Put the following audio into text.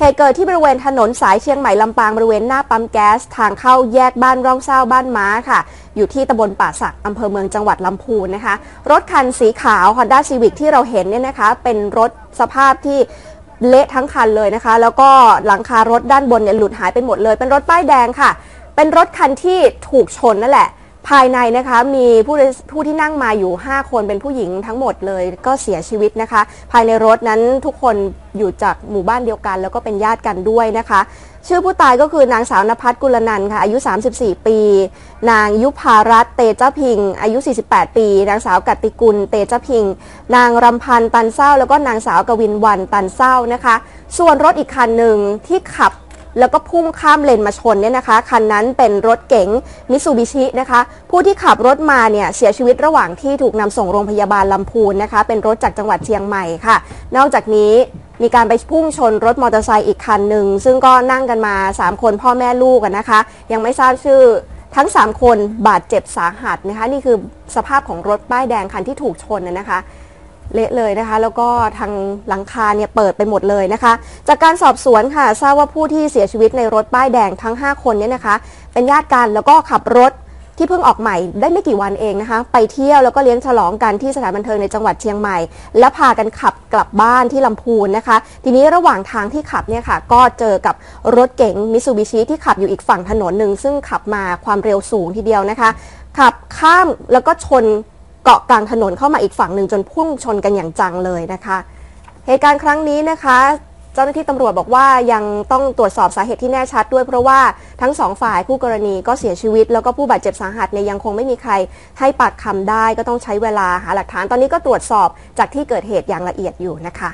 เหตุเกิดที่บริเวณถนนสายเชียงใหม่ลำปางบริเวณหน้าปั๊มแก๊ส ทางเข้าแยกบ้านร่องเศร้าบ้านม้าค่ะ อยู่ที่ตำบลป่าสักอำเภอเมืองจังหวัดลำพูนนะคะ รถคันสีขาว Honda Civic ที่เราเห็นเนี่ยนะคะ เป็นรถสภาพที่เละทั้งคันเลยนะคะ แล้วก็หลังคารถด้านบนเนี่ยหลุดหายไปหมดเลย เป็นรถป้ายแดงค่ะ เป็นรถคันที่ถูกชนนั่นแหละ ภายในนะคะมีผู้โดยผู้ที่นั่งมาอยู่ 5 คนเป็นผู้หญิงทั้งหมดเลยก็เสียชีวิตนะคะ ภายในรถนั้นทุกคนอยู่จากหมู่บ้านเดียวกัน แล้วก็เป็นญาติกันด้วยนะคะ ชื่อผู้ตายก็คือนางสาวนภัสกุลนันท์ค่ะอายุ 34 ปี นางยุพารัตเตเจ้าพิง อายุ 48 ปี นางสาวกัติกุลเตเจ้าพิง นางรำพันตันเศร้า แล้วก็นางสาวกวินวันตันเศร้านะคะ ส่วนรถอีกคันหนึ่งที่ขับ แล้วก็พุ่งข้ามเลนมาชนเนี่ยนะคะ คันนั้นเป็นรถเก๋งมิตซูบิชินะคะ ผู้ที่ขับรถมาเนี่ยเสียชีวิตระหว่างที่ถูกนำส่งโรงพยาบาลลำพูนนะคะ เป็นรถจากจังหวัดเชียงใหม่ค่ะ นอกจากนี้มีการไปพุ่งชนรถมอเตอร์ไซค์อีกคันหนึ่ง ซึ่งก็นั่งกันมา 3 คนพ่อแม่ลูกกันนะคะ ยังไม่ทราบชื่อทั้ง 3 คนบาดเจ็บสาหัสนะคะ นี่คือสภาพของรถป้ายแดงคันที่ถูกชนนะคะ เละเลยนะคะ แล้วก็ทางหลังคาเนี่ยเปิดไปหมดเลยนะคะ จากการสอบสวนค่ะทราบว่าผู้ที่เสียชีวิตในรถป้ายแดงทั้ง 5 คนเนี่ยนะคะ เป็นญาติกันแล้วก็ขับรถที่เพิ่งออกใหม่ได้ไม่กี่วันเองนะคะ ไปเที่ยวแล้วก็เลี้ยงฉลองกันที่สถานบันเทิงในจังหวัดเชียงใหม่ และพากันขับกลับบ้านที่ลำพูนนะคะ ทีนี้ระหว่างทางที่ขับเนี่ยค่ะ ก็เจอกับรถเก๋งมิ t ซูบิชิที่ขับอยู่อีกฝั่งถนนหนึ่งซึ่งขับมาความเร็วสูงทีเดียวนะคะ ขับข้ามแล้วก็ชน เกาะกลางถนนเข้ามาอีกฝั่งหนึ่งจนพุ่งชนกันอย่างจังเลยนะคะ เหตุการณ์ครั้งนี้นะคะ เจ้าหน้าที่ตำรวจบอกว่ายังต้องตรวจสอบสาเหตุที่แน่ชัดด้วยเพราะว่าทั้งสองฝ่ายคู่กรณีก็เสียชีวิต แล้วก็ผู้บาดเจ็บสาหัสเนี่ยยังคงไม่มีใครให้ปากคำได้ก็ต้องใช้เวลาหาหลักฐานตอนนี้ก็ตรวจสอบจากที่เกิดเหตุอย่างละเอียดอยู่นะคะ